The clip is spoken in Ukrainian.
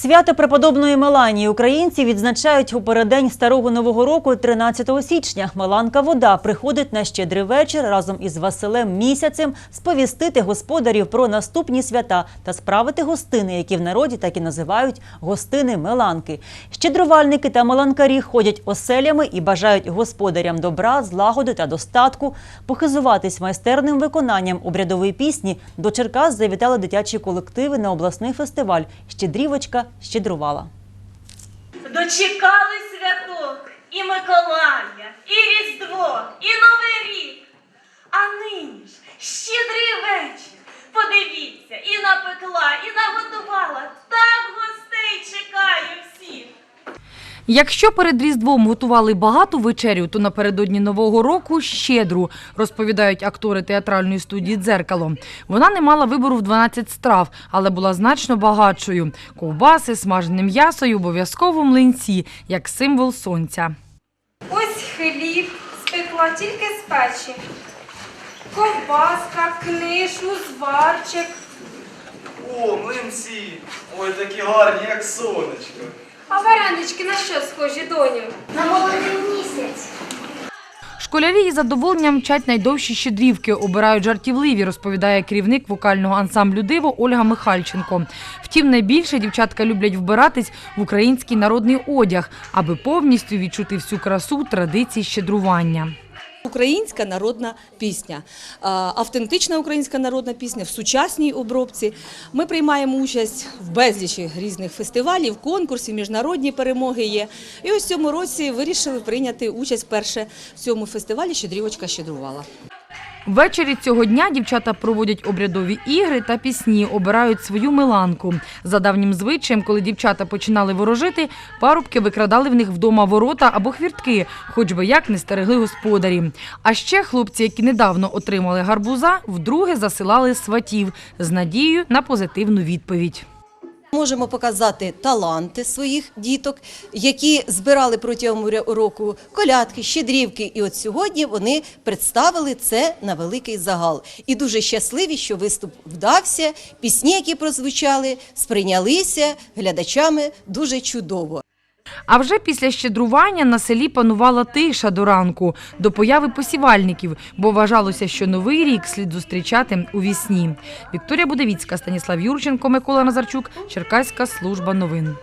Свято преподобної Меланії українці відзначають у переддень старого нового року 13 січня. Меланка вода приходить на щедрий вечір разом із Василем місяцем сповістити господарів про наступні свята та справити гостини, які в народі так і називають гостини Меланки. Щедрувальники та меланкарі ходять оселями і бажають господарям добра, злагоди та достатку. Похизуватись майстерним виконанням обрядової пісні до Черкас завітали дитячі колективи на обласний фестиваль Щедрівочка щедрувала. Дочекали святок і Миколая, і Різдво, і Новий рік. А нині ж щедрий вечір. Подивіться, і напекла, і наготувала. Якщо перед Різдвом готували багату вечерю, то напередодні Нового року щедру, розповідають актори театральної студії «Дзеркало». Вона не мала вибору в 12 страв, але була значно багатшою. Ковбаси, смажене м'ясо і обов'язково млинці, як символ сонця. Ось хліб спекла тільки з печі. Ковбаска, книж, узварчик. О, млинці! Ой, такі гарні, як сонечко. А варенички на що схожі, доню? На молодий місяць. Школярі із задоволенням вчать найдовші щедрівки, обирають жартівливі, розповідає керівник вокального ансамблю «Диво» Ольга Михальченко. Втім, найбільше дівчатка люблять вбиратись в український народний одяг, аби повністю відчути всю красу традицій щедрування. Українська народна пісня, автентична українська народна пісня в сучасній обробці. Ми приймаємо участь в безлічі різних фестивалів, конкурсів, міжнародні перемоги є. І ось цьому році вирішили прийняти участь вперше в цьому фестивалі Щедрівочка щедрувала. Ввечері цього дня дівчата проводять обрядові ігри та пісні, обирають свою миланку. За давнім звичаєм, коли дівчата починали ворожити, парубки викрадали в них вдома ворота або хвіртки, хоч би як не стерегли господарі. А ще хлопці, які недавно отримали гарбуза, вдруге засилали сватів з надією на позитивну відповідь. Можемо показати таланти своїх діток, які збирали протягом року колядки, щедрівки. І от сьогодні вони представили це на великий загал. І дуже щасливі, що виступ вдався. Пісні, які прозвучали, сприйнялися глядачами дуже чудово. А вже після щедрування на селі панувала тиша до ранку, до появи посівальників, бо вважалося, що новий рік слід зустрічати у вісні. Вікторія Будовіцька, Станіслав Юрченко, Микола Назарчук, Черкаська служба новин.